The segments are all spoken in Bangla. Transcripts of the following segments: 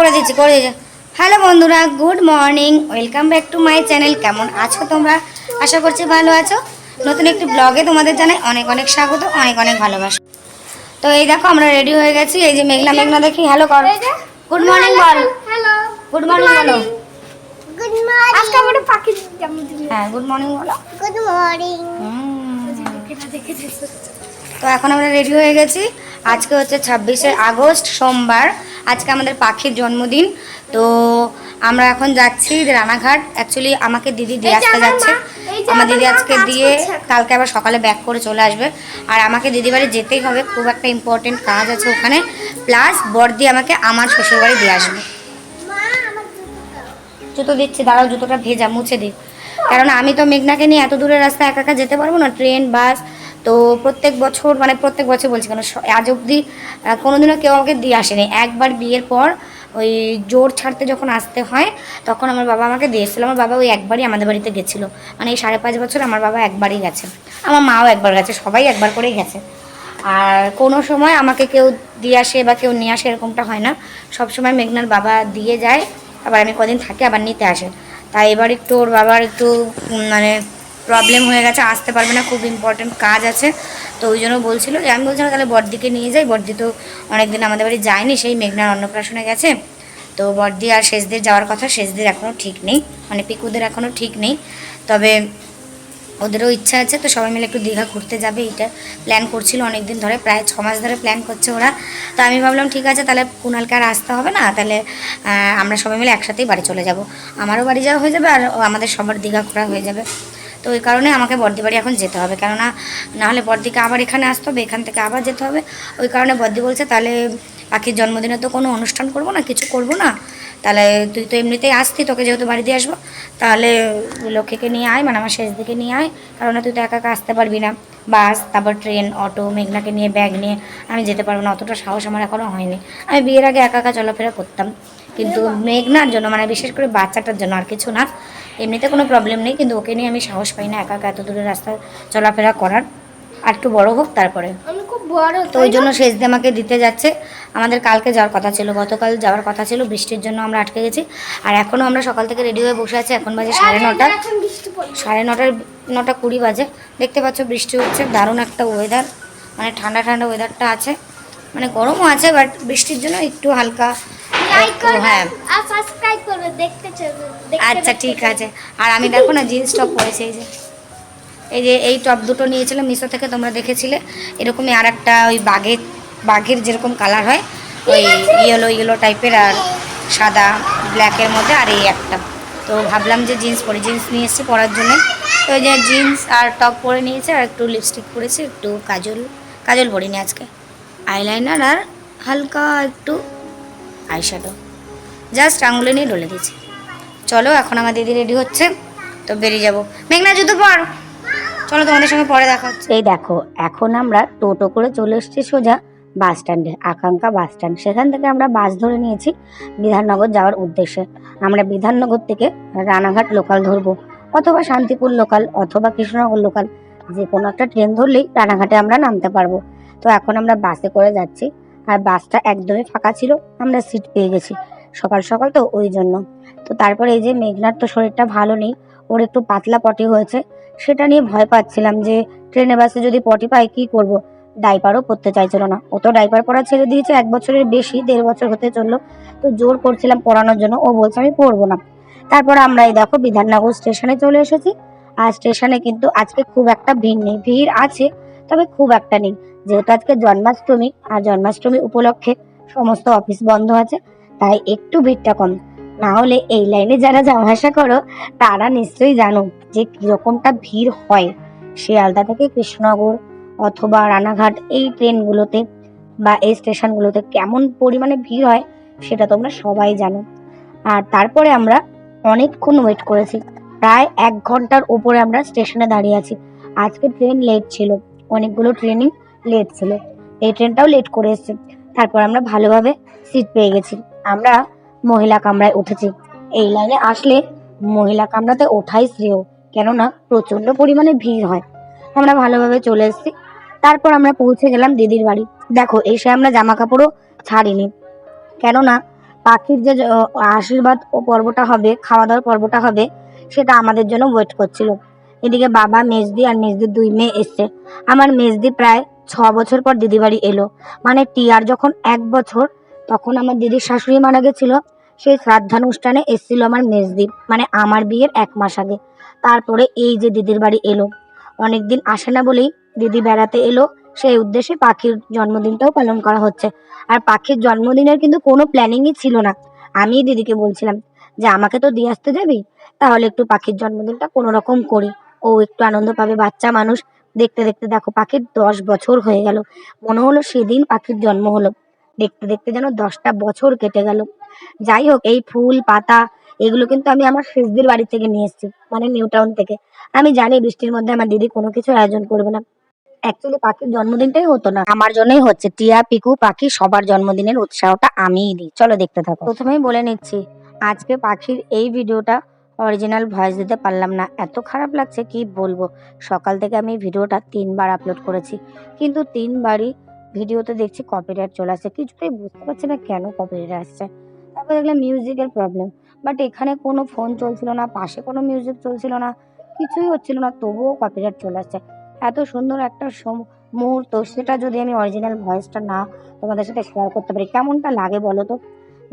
করে দিচ্ছি করে দিচ্ছি। হ্যালো বন্ধুরা good morning welcome back to my channel. কেমন আছো তোমরা? আশা করছি ভালো আছো। নতুন একটি ব্লগে তোমাদের জানাই অনেক অনেক স্বাগত অনেক অনেক ভালোবাসা। তো এই দেখো আমরা রেডি হয়ে গেছি। এই যে মেঘলা মেঘনা দেখি হ্যালো কর। গুড মর্নিং বল। গুড মর্নিং বলো। হ্যাঁ গুড মর্নিং বলো। Good morning. তো এখন আমরা রেডি হয়ে গেছি। আজকে হচ্ছে ছাব্বিশে আগস্ট সোমবার। আজকে আমাদের পাখির জন্মদিন তো আমরা এখন যাচ্ছি রানাঘাট। অ্যাকচুয়ালি আমাকে দিদি দিয়ে আসতে যাচ্ছে। আমার দিদি আজকে দিয়ে কালকে আবার সকালে ব্যাক করে চলে আসবে। আর আমাকে দিদি বাড়ি যেতেই হবে খুব একটা ইম্পর্টেন্ট কাজ আছে ওখানে। প্লাস বর্দি আমাকে আমার শ্বশুরবাড়ি দিয়ে আসবে। জুতো জুতো দিচ্ছি দাঁড়াও জুতোটা ভেজা মুছে দিই। কারণ আমি তো মেঘনাকে নিয়ে এত দূরের রাস্তা একা একা যেতে পারব না। ট্রেন বাস তো প্রত্যেক বছর মানে প্রত্যেক বছর বলছি কেন আজ অবধি কোনোদিনও কেউ আমাকে দিয়ে আসেনি। একবার বিয়ের পর ওই জোর ছাড়তে যখন আসতে হয়, তখন আমার বাবা আমাকে দিয়ে এসেছিল। আমার বাবা ওই একবারই আমাদের বাড়িতে গেছিল। মানে এই সাড়ে পাঁচ বছর আমার বাবা একবারই গেছে। আমার মাও একবার গেছে, সবাই একবার করেই গেছে। আর কোনো সময় আমাকে কেউ দিয়ে আসে বা কেউ নিয়ে আসে এরকমটা হয় না। সব সময় মেঘনার বাবা দিয়ে যায়, আবার আমি কদিন থাকি আবার নিতে আসে। তাই এবার একটু ওর বাবার একটু মানে প্রবলেম হয়ে গেছে, আসতে পারবে না, খুব ইম্পর্টেন্ট কাজ আছে। তো ওই জন্য বলছিল যে, আমি বলছিলাম তাহলে বড়দিকে নিয়ে যাই। বড়দি তো অনেকদিন আমাদের বাড়ি যায়নি, সেই মেঘনার অন্নপ্রাশনে গেছে। তো বড়দি আর শেষদের যাওয়ার কথা, শেষদের এখনও ঠিক নেই মানে পিকুদের এখনও ঠিক নেই। তবে ওদেরও ইচ্ছা আছে, তো সবাই মিলে একটু দীঘা ঘুরতে যাবে এটা প্ল্যান করছিল অনেক দিন ধরে, প্রায় ছ মাস ধরে প্ল্যান করছে ওরা। তো আমি ভাবলাম, ঠিক আছে, তাহলে কুণালকে আর আসতে হবে না, তাহলে আমরা সবাই মিলে একসাথেই বাড়ি চলে যাব। আমারও বাড়ি যাওয়া হয়ে যাবে, আর আমাদের সবার দীঘা ঘোরা হয়ে যাবে। তো ওই কারণে আমাকে বর্দি বাড়ি এখন যেতে হবে। কেননা নাহলে বর্দিকে আবার এখানে আসতে হবে, এখান থেকে আবার যেতে হবে। ওই কারণে বর্দি বলছে, তাহলে পাখির জন্মদিনে তো কোনো অনুষ্ঠান করব না, কিছু করব না। তাহলে তুই তো এমনিতেই আসতি, তোকে যেহেতু বাড়ি দিয়ে আসব, তাহলে লক্ষ্মীকে নিয়ে আয় মানে আমার শেষ দিকে নিয়ে আয়, কারণ তুই তো একা একা আসতে পারবি না। বাস, তারপর ট্রেন, অটো, মেঘনাকে নিয়ে, ব্যাগ নিয়ে, আমি যেতে পারব না, অতটা সাহস আমার এখনও হয়নি। আমি বিয়ের আগে একা একা চলাফেরা করতাম, কিন্তু মেঘনার জন্য মানে বিশেষ করে বাচ্চাটার জন্য আর কিছু না, এমনিতে কোনো প্রবলেম নেই, কিন্তু ওকে নিয়ে আমি সাহস পাই না একা একা এত দূরের রাস্তা চলাফেরা করার। আর একটু বড় হোক তারপরে। আমি খুব বড় তো ওই জন্য শেষ দিয়ে আমাকে দিতে যাচ্ছে। আমাদের কালকে যাওয়ার কথা ছিল গতকাল যাওয়ার কথা ছিল বৃষ্টির জন্য আমরা আটকে গেছি। আর এখনও আমরা সকাল থেকে রেডি হয়ে বসে আছি এখন বাজে সাড়ে নটা। সাড়ে নটার নটা কুড়ি বাজে। দেখতে পাচ্ছ বৃষ্টি হচ্ছে দারুণ একটা ওয়েদার মানে ঠান্ডা ঠান্ডা ওয়েদারটা আছে। মানে গরমও আছে বাট বৃষ্টির জন্য একটু হালকা হ্যাঁ। আচ্ছা ঠিক আছে। আর আমি দেখো না জিন্স টপ পরেছি এই যে। এই যে এই টপ দুটো নিয়েছিলাম মিশো থেকে তোমরা দেখেছিলে। এরকমই আর একটা ওই বাঘের বাঘের যেরকম কালার হয়, ওই ইয়েলো ইয়েলো টাইপের আর সাদা ব্ল্যাকের মধ্যে আর এই একটা। তো ভাবলাম যে জিন্স পরে জিন্স নিয়ে এসেছি পরার জন্য। তো ওই যে জিন্স আর টপ পরে নিয়েছে আর একটু লিপস্টিক পরেছি, একটু কাজল কাজল পরিনি আজকে। আইলাইনার আর হালকা একটু আই আইশ্যাডো জাস্ট আঙুলে নিয়ে ডলে দিয়েছি। চলো, এখন আমার দিদি রেডি হচ্ছে, তো বেরিয়ে যাব। মেঘনা, জুতো পর। চলো তোমাদের সঙ্গে পরে দেখা হচ্ছে। এই দেখো, এখন আমরা টোটো করে চলে এসেছি সোজা বাস স্ট্যান্ডে। আকাঙ্ক্ষা বাস স্ট্যান্ড। সেখান থেকে আমরা বাস ধরে নিয়েছি বিধাননগর যাওয়ার উদ্দেশ্যে। আমরা বিধাননগর থেকে রানাঘাট লোকাল ধরবো, অথবা শান্তিপুর লোকাল অথবা কৃষ্ণনগর লোকাল যে কোনো একটা ট্রেন ধরলেই রানাঘাটে আমরা নামতে পারব। তো এখন আমরা বাসে করে যাচ্ছি, আর বাসটা একদমই ফাঁকা ছিল, আমরা সিট পেয়ে গেছি সকাল সকাল তো ওই জন্য। তো তারপরে এই যে মেঘনার তো শরীরটা ভালো নেই, ওর একটু পাতলা পটি হয়েছে সেটা নিয়ে ভয় পাচ্ছিলাম যে ট্রেনে বাসে যদি পটি পাই কি করব? ডাইপারও পরতে চাইছিল না। ও তো ডাইপার পরা ছেড়ে দিয়েছে, এক বছরের বেশি, দেড় বছর হতে চলল। তো জোর করছিলাম পড়ানোর জন্য। ও বলছে, আমি পড়ব না। তারপর আমরা এই দেখো বিধাননগর স্টেশনে চলে এসেছি। আর স্টেশনে কিন্তু আজকে খুব একটা ভিড় নেই। ভিড় আছে, তবে খুব একটা নেই। যেহেতু আজকে জন্মাষ্টমী, আর জন্মাষ্টমী উপলক্ষে সমস্ত অফিস বন্ধ আছে, তাই একটু ভিড়টা কম। না হলে এই লাইনে যারা যাওয়া আসা করো, তারা নিশ্চয়ই জানো যে কিরকমটা ভিড় হয়। শিয়ালদা থেকে কৃষ্ণনগর অথবা রানাঘাট এই ট্রেনগুলোতে বা এই স্টেশনগুলোতে কেমন পরিমাণে ভিড় হয়, সেটা তোমরা সবাই জানো। আর তারপরে আমরা অনেকক্ষণ ওয়েট করেছি। প্রায় এক ঘণ্টার উপরে আমরা স্টেশনে দাঁড়িয়ে আছি। আজকে ট্রেন লেট ছিল, অনেকগুলো ট্রেনই লেট ছিল। এই ট্রেনটাও লেট করে এসছে। তারপর আমরা ভালোভাবে সিট পেয়ে গেছি। আমরা মহিলা কামরায় উঠেছি। এই লাইনে আসলে মহিলা কামরাতে ওঠাই শ্রেয়, কেননা প্রচণ্ড পরিমাণে ভিড় হয়। আমরা ভালোভাবে চলে এসেছি। তারপর আমরা পৌঁছে গেলাম দিদির বাড়ি। দেখো, এসে আমরা জামা কাপড়ও ছাড়িনি। কেননা পাখির যে আশীর্বাদ ও পর্বটা হবে খাওয়া দাওয়ার পর্বটা হবে, সেটা আমাদের জন্য ওয়েট করছিল। এদিকে বাবা মেজদি আর মেজদির দুই মেয়ে এসছে। আমার মেজদি প্রায় ছ বছর পর দিদি বাড়ি এলো। মানে টিয়ার যখন এক বছর তখন আমার দিদির শাশুড়ি মারা গেছিল। সেই শ্রাদ্ধানুষ্ঠানে এসেছিল আমার মেজদি মানে আমার বিয়ের এক মাস আগে। তারপরে এই যে দিদির বাড়ি এলো। অনেক দিন আসে না বলেই দিদি বেড়াতে এলো। সেই উদ্দেশ্যে পাখির জন্মদিনটাও পালন করা হচ্ছে। আর পাখির জন্মদিনের কিন্তু কোনো প্ল্যানিংই ছিল না। আমি দিদিকে বলছিলাম যে, আমাকে তো দিয়ে আসতে যাবি? তাহলে একটু পাখির জন্মদিনটা কোনো রকম করি। ও একটু আনন্দ পাবে, বাচ্চা মানুষ। দেখতে দেখতে দেখো, পাখির দশ বছর হয়ে গেল। মনে হলো সেদিন পাখির জন্ম হলো। দেখতে দেখতে যেন দশটা বছর কেটে গেল। যাই হোক, এই ফুল, পাতা, এগুলো কিন্তু আমি আমার ফেসদের বাড়ি থেকে নিয়ে এসেছি মানে নিউ টাউন থেকে। আমি জানি বৃষ্টির মধ্যে আমার দিদি কোনো কিছু আয়োজন করবে না। অ্যাকচুয়ালি পাখির জন্মদিনটাই হতো না। আমার জন্যই হচ্ছে, টিয়া, পিকু, পাখি সবার জন্মদিনের উৎসাহটা আমিই দিই। চলো দেখতে থাকো। প্রথমেই বলে নিচ্ছি, আজকে পাখির এই ভিডিওটা অরিজিনাল ভয়েস দিতে পারলাম না। এত খারাপ লাগছে, কি বলব? সকাল থেকে আমি ভিডিওটা তিনবার আপলোড করেছি। কিন্তু তিনবারই ভিডিওতে দেখছি কপিরাইট চলে আসছে। কিছুতেই বুঝতে পারছি না কেন কপিরাইট আসছে। তারপর দেখলাম মিউজিকের প্রবলেম বাট এখানে কোনো ফোন চলছিল না, পাশে কোনো মিউজিক চলছিল না, কিছুই হচ্ছিল না, তবুও কপিরাইট চলে আসছে। এত সুন্দর একটা মুহূর্ত, সেটা যদি আমি অরিজিনাল ভয়েসটা না তোমাদের সাথে শেয়ার করতে পারি, কেমনটা লাগে বলো তো?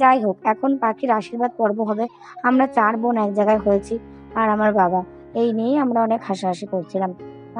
যাই হোক, এখন পাখির আশীর্বাদ পর্ব হবে। আমরা চার বোন এক জায়গায় হয়েছি, আর আমার বাবা। এই নিয়েই আমরা অনেক হাসাহাসি করছিলাম।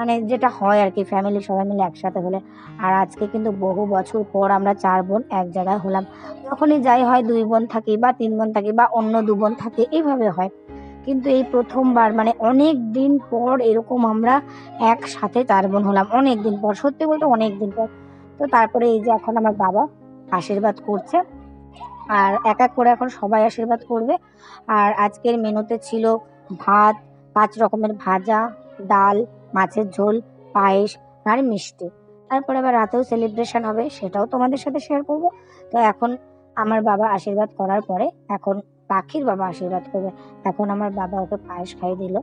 মানে যেটা হয় আর কি ফ্যামিলি সবাই মিলে একসাথে হলে। আর আজকে কিন্তু বহু বছর পর আমরা চার বোন এক জায়গায় হলাম। যখনই যাই হয় দুই বোন থাকি বা তিন বোন থাকি বা অন্য দু বোন থাকে এইভাবে হয়। কিন্তু এই প্রথমবার মানে অনেক দিন পর এরকম আমরা একসাথে চার বোন হলাম, অনেক দিন পর। সত্যি বলতে অনেক দিন পর। তো তারপরে এই যে এখন আমার বাবা আশীর্বাদ করছে। আর এক এক করে এখন সবাই আশীর্বাদ করবে। আর আজকের মেনুতে ছিল ভাত, পাঁচ রকমের ভাজা, ডাল মাছের ঝোল, পায়েস আর মিষ্টি। তারপরে আবার রাতেও সেলিব্রেশন হবে, সেটাও তোমাদের সাথে শেয়ার করব। তো এখন আমার বাবা আশীর্বাদ করার পরে এখন পাখির বাবা আশীর্বাদ করবে। এখন আমার বাবা ওকে পায়েস খাইয়ে দিল।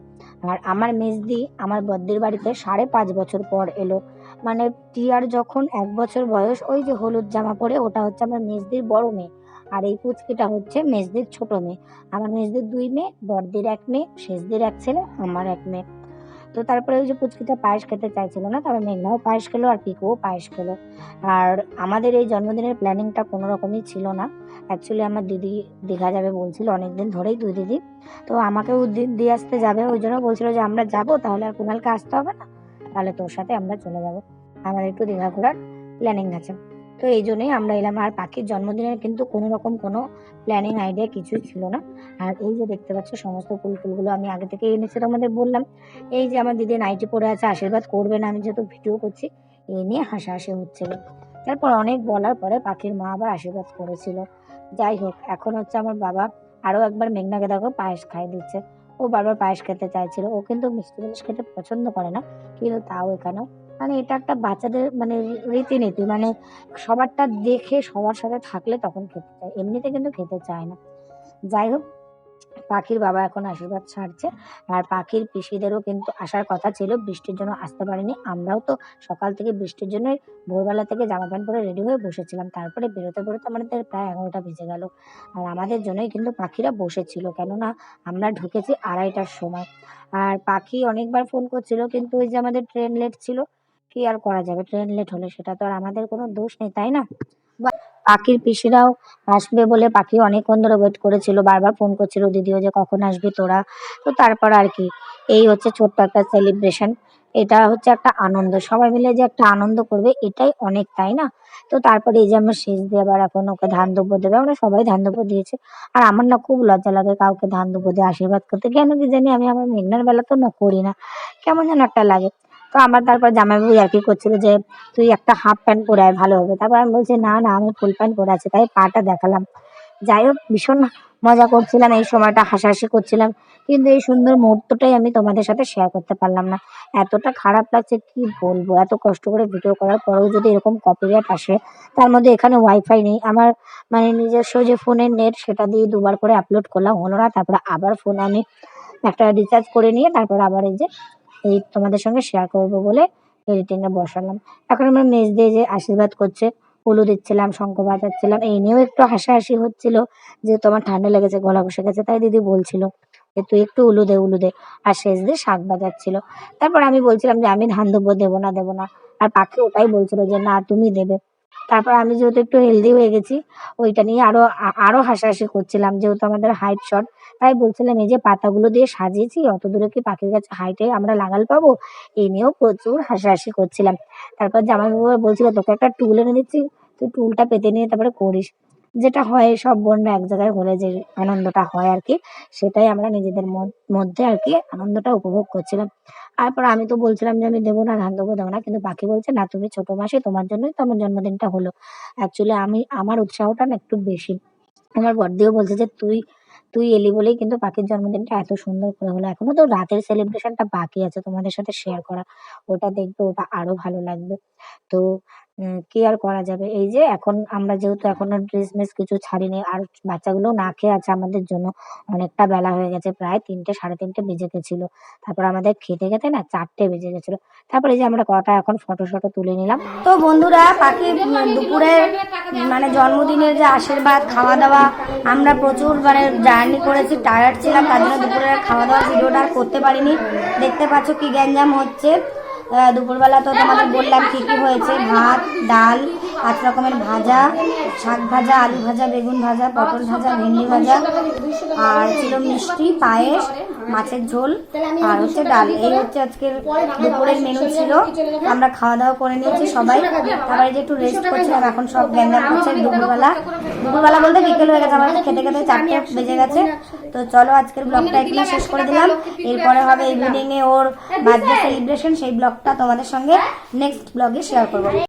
আর আমার মেজদি আমার বদ্দির বাড়িতে সাড়ে পাঁচ বছর পর এলো। মানে টিয়ার যখন এক বছর বয়স, ওই যে হলুদ জামা পরে ওটা হচ্ছে আমার মেজদির বড় মেয়ে। আর এই পুচকিটা হচ্ছে মেজদির ছোট মেয়ে। আমার মেজদির দুই মেয়ে বড়দির এক মেয়ে, শেষদির এক ছেলে, আমার এক মেয়ে। তো তারপরে ওই যে পুচকিটা পায়েস খেতে চাইছিল না, তারপর মেঘনাও পায়েস খেলো আর পিকুও পায়েস খেলো। আর আমাদের এই জন্মদিনের প্ল্যানিংটা কোনো রকমই ছিল না। অ্যাকচুয়ালি আমার দিদি দীঘা যাবে বলছিল অনেকদিন ধরেই দুই দিদি। তো আমাকেও দিয়ে আসতে যাবে, ওই জন্য বলছিল যে আমরা যাব, তাহলে আর কুণালকে আসতে হবে না। তাহলে তোর সাথে আমরা চলে যাব। আমাদের একটু দীঘা ঘোরার প্ল্যানিং আছে। তো এই জন্যই আমরা এলাম। আর পাখির জন্মদিনের কিন্তু কোনো রকম কোনো প্ল্যানিং আইডিয়া কিছুই ছিল না। আর এই যে দেখতে পাচ্ছ, সমস্ত ফুল ফুলগুলো আমি আগে থেকে এনেছি তোমাদের বললাম। এই যে আমার দিদি নাইটি পরে আছে, আশীর্বাদ করবে না, আমি যেহেতু ভিডিও করছি, এই নিয়ে হাসাহাসি হচ্ছিল তারপর অনেক বলার পরে পাখির মা আবার আশীর্বাদ করেছিল। যাই হোক, এখন হচ্ছে আমার বাবা আরও একবার মেঘনাকে দেখো পায়েস খাইয়ে দিচ্ছে। ও বারবার পায়েস খেতে চাইছিল। ও কিন্তু মিষ্টি জিনিস খেতে পছন্দ করে না, কিন্তু তাও এখানেও মানে এটা একটা বাচ্চাদের মানে রীতিনীতি মানে সবারটা দেখে সবার সাথে থাকলে তখন খেতে চায়, এমনিতে কিন্তু খেতে চায় না। যাই হোক, পাখির বাবা এখন আশীর্বাদ ছাড়ছে, আর পাখির পিসিদেরও কিন্তু আসার কথা ছিল, বৃষ্টির জন্য আসতে পারেনি। আমরাও তো সকাল থেকে বৃষ্টির জন্য ভোরবেলা থেকে জামা প্যান্ট পরে রেডি হয়ে বসেছিলাম। তারপরে বেরোতে বেরোতে আমাদের প্রায় এগারোটা বেজে গেল। আর আমাদের জন্যই কিন্তু পাখিরা বসেছিল, কেননা আমরা ঢুকেছি আড়াইটার সময়। আর পাখি অনেকবার ফোন করছিল, কিন্তু ওই যে আমাদের ট্রেন লেট ছিল কি আর করা যাবে? ট্রেন লেট হলে সেটা তো আর আমাদের কোনো দোষ নেই, তাই না? পাখির পিসিরাও আসবে বলে পাখি অনেকক্ষণ ধরে ওয়েট করেছিল, বারবার ফোন করছিল, দিদিও যে কখন আসবি তোরা? তো তারপর আর কি, এই হচ্ছে ছোট্ট একটা সেলিব্রেশন এটা হচ্ছে একটা আনন্দ, সবাই মিলে যে একটা আনন্দ করবে, এটাই অনেক, তাই না? তো তারপরে এই যে আমার শেষ দিয়ে আবার এখন ওকে ধান দুব্য দেবে, আমরা সবাই ধান দুব্য দিয়েছি। আর আমার না খুব লজ্জা লাগে কাউকে ধান দুব্য দিয়ে আশীর্বাদ করতে। কেন কি জানি আমি আমার মেঘনার বেলা তো না, করি না। কেমন যেন একটা লাগে। তো আমার তারপর জামাইবাবু আর কি করছিল যে, তুই একটা হাফ প্যান্ট পরে আয়, ভালো হবে। তারপর আমি বলছি, না না, আমি ফুল প্যান্ট পরে আছি। তাই পাটা দেখালাম। যাই হোক, ভীষণ মজা করছিলাম, এই সময়টা হাসাহাসি করছিলাম। কিন্তু এই সুন্দর মুহূর্তটাই আমি তোমাদের সাথে শেয়ার করতে পারলাম না। এতটা খারাপ লাগছে, কি বলব? এত কষ্ট করে ভিডিও করার পরেও যদি এরকম কপিরাইট আসে, তার মধ্যে এখানে ওয়াইফাই নেই। আমার মানে নিজস্ব যে ফোনের নেট সেটা দিয়ে দুবার করে আপলোড করলাম, হলো না। তারপরে আবার ফোনে আমি একটা রিচার্জ করে নিয়ে, তারপর আবার এই যে এই তোমাদের সঙ্গে শেয়ার করব বলে এডিটিংয়ে বসালাম। এখন আমরা মেজ দিয়ে যে আশীর্বাদ করছে, উলু দিচ্ছিলাম, শঙ্খ বাজাচ্ছিলাম, এই নিয়েও একটু হাসাহাসি হচ্ছিল যে তোমার ঠান্ডা লেগেছে, গলা বসে গেছে, তাই দিদি বলছিল যে তুই একটু উলু দে উলু দে, আর শেষ দিয়ে শাক বাজাচ্ছিল। তারপর আমি বলছিলাম যে আমি ধান দেবো দেবো না দেবো না, আর পাখি ওটাই বলছিল যে না, তুমি দেবে। তারপর আমি যেহেতু একটু হেলদি হয়ে গেছি, ওইটা নিয়ে আরও আরও হাসাহাসি করছিলাম, যেহেতু আমাদের হাইট শট তাই বলছিলাম, এই যে পাতাগুলো দিয়ে সাজিয়েছি, অত দূরে কি পাখির কাছে হাইটে আমরা লাগাল পাবো? এই নিয়েও প্রচুর হাসাহাসি করছিলাম। তারপর জামাইবাবু বলছিল, তোকে একটা টুল এনে দিচ্ছি, তুই টুলটা পেতে নিয়ে তারপরে করিস। যেটা হয়, সব বোনরা এক জায়গায় হলে যে আনন্দটা হয় আর কি, সেটাই আমরা নিজেদের মধ্যে আর কি আনন্দটা উপভোগ করছিলাম। তারপর আমি তো বলছিলাম যে, আমি দেবো না ধান দেবো দেবো না। কিন্তু পাখি বলছে, না, তুমি ছোট মাসে, তোমার জন্যই তো আমার জন্মদিনটা হলো। অ্যাকচুয়ালি আমি, আমার উৎসাহটা না একটু বেশি। আমার বড়দিও বলছে যে, তুই তুই এলি বলেই কিন্তু পাখির জন্মদিনটা এত সুন্দর করে হলো। এখনও তো রাতের সেলিব্রেশনটা বাকি আছে তোমাদের সাথে শেয়ার করা। ওটা দেখবে, ওটা আরও ভালো লাগবে। তো উম, কি আর করা যাবে। এই যে এখন আমরা যেহেতু এখনও ড্রেস মেস কিছু ছাড়িনি আর বাচ্চাগুলো না খেয়ে আছে আমাদের জন্য অনেকটা বেলা হয়ে গেছে প্রায় তিনটে সাড়ে তিনটে বেজে গেছিল। তারপর আমাদের খেতে খেতে না চারটে বেজে গেছিল। তারপরে যে আমরা কটা এখন ফটো শটো তুলে নিলাম। তো বন্ধুরা পাখি দুপুরে মানে জন্মদিনের যে আশীর্বাদ খাওয়া দাওয়া আমরা প্রচুর মানে জার্নি করেছি টায়ার্ড ছিলাম তার জন্য দুপুরের খাওয়া দাওয়া ভিডিওটা করতে পারিনি। দেখতে পাচ্ছ কি গ্যাঞ্জাম হচ্ছে। দুপুরবেলা তো তোমাদের বললাম কি কি হয়েছে? ভাত, ডাল, পাঁচ রকমের ভাজা, শাক ভাজা, আলু ভাজা, বেগুন ভাজা, পটল ভাজা, ভেন্ডি ভাজা, আর ছিল মিষ্টি, পায়েস, মাছের ঝোল, আর হচ্ছে ডাল। এই হচ্ছে আজকের দুপুরের মেনু ছিল। আমরা খাওয়া দাওয়া করে নিয়েছি সবাই। তারপরে যে একটু রেস্ট করছিলাম, এখন সব গ্যাঞ্জাম করছে দুপুরবেলা। দুপুরবেলা বলতে বিকেল হয়ে গেছে, আমার খেতে খেতে চারটে বেজে গেছে। তো চলো আজকের ব্লগটা এখানে শেষ করে দিলাম। এরপরে হবে ইভিনিং এ ওর বার্থডে সেলিব্রেশন সেই ব্লগটা তোমাদের সঙ্গে নেক্সট ব্লগে শেয়ার করব।